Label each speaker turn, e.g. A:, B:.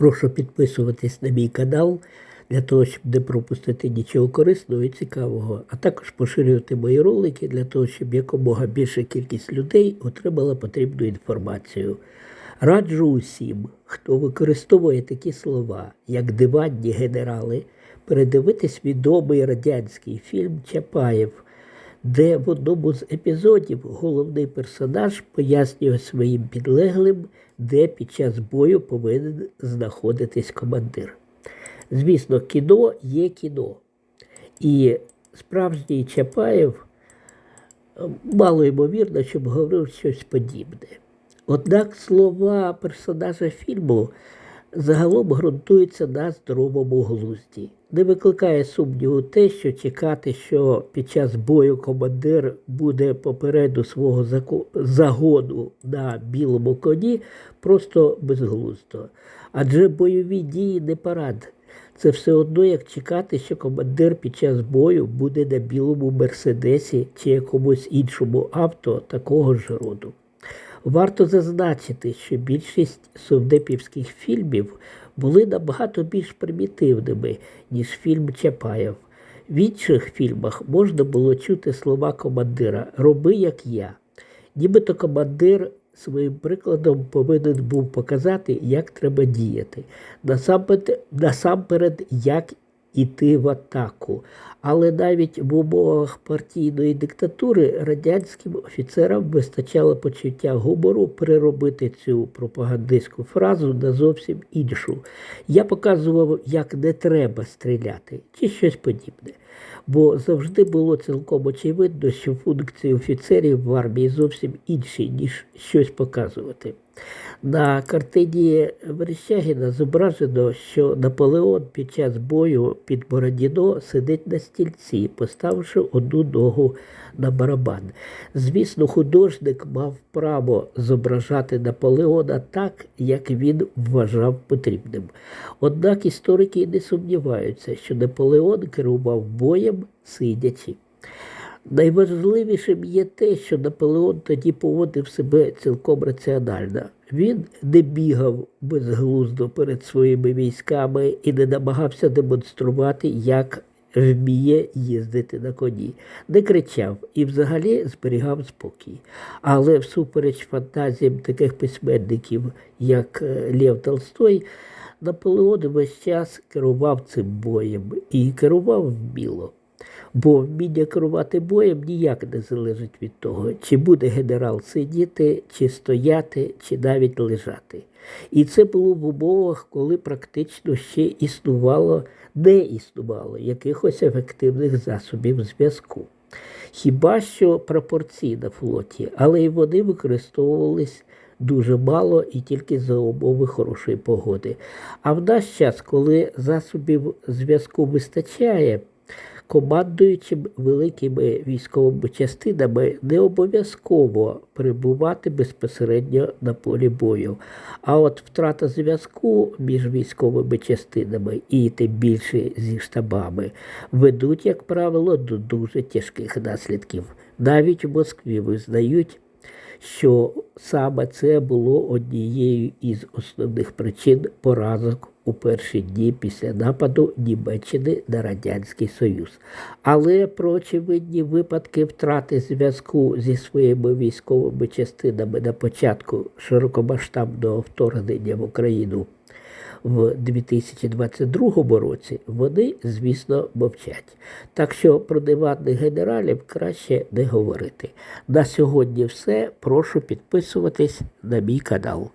A: Прошу підписуватись на мій канал для того, щоб не пропустити нічого корисного і цікавого, а також поширювати мої ролики для того, щоб якомога більша кількість людей отримала потрібну інформацію. Раджу усім, хто використовує такі слова, як диванні генерали, передивитись відомий радянський фільм Чапаєв, де в одному з епізодів головний персонаж пояснює своїм підлеглим, де під час бою повинен знаходитись командир. Звісно, кіно є кіно. І справжній Чапаєв е, мало ймовірно, щоб говорив щось подібне. Однак слова персонажа фільму загалом ґрунтуються на здоровому глузді. Не викликає сумніву те, що чекати, що під час бою командир буде попереду свого загону на білому коні, просто безглуздо. Адже бойові дії не парад. Це все одно, як чекати, що командир під час бою буде на білому мерседесі чи якомусь іншому авто такого ж роду. Варто зазначити, що більшість совдепівських фільмів були набагато більш примітивними, ніж фільм Чапаєв. В інших фільмах можна було чути слова командира Роби як я. Нібито командир своїм прикладом повинен був показати, як треба діяти. Насамперед, як іти в атаку. Але навіть в умовах партійної диктатури радянським офіцерам вистачало почуття гумору переробити цю пропагандистську фразу на зовсім іншу. Я показував, як не треба стріляти, чи щось подібне. Бо завжди було цілком очевидно, що функції офіцерів в армії зовсім інші, ніж щось показувати. На картині Верещагіна зображено, що Наполеон під час бою під Бородіно сидить на стільці, поставивши одну ногу на барабан. Звісно, художник мав право зображати Наполеона так, як він вважав потрібним. Однак історики не сумніваються, що Наполеон керував боєм сидячи. Найважливішим є те, що Наполеон тоді поводив себе цілком раціонально. Він не бігав безглуздо перед своїми військами і не намагався демонструвати, як вміє їздити на коні, не кричав і взагалі зберігав спокій. Але всупереч фантазіям таких письменників, як е, Лев Толстой, Наполеон весь час керував цим боєм і керував вміло. Бо вміння керувати боєм ніяк не залежить від того, чи буде генерал сидіти, чи стояти, чи навіть лежати. І це було в умовах, коли практично ще існувало, не існувало якихось ефективних засобів зв'язку. Хіба що прапорці на флоті, але й вони використовувались дуже мало і тільки за умови хорошої погоди. А в наш час, коли засобів зв'язку вистачає, командуючим великими військовими частинами не обов'язково перебувати безпосередньо на полі бою. А от втрата зв'язку між військовими частинами і тим більше зі штабами ведуть, як правило, до дуже тяжких наслідків. Навіть в Москві визнають, що саме це було однією із основних причин поразок у перші дні після нападу Німеччини на Радянський Союз. Але про очевидні випадки втрати зв'язку зі своїми військовими частинами на початку широкомасштабного вторгнення в Україну в 2022 році вони, звісно, мовчать. Так що про диванних генералів краще не говорити. На сьогодні все. Прошу підписуватись на мій канал.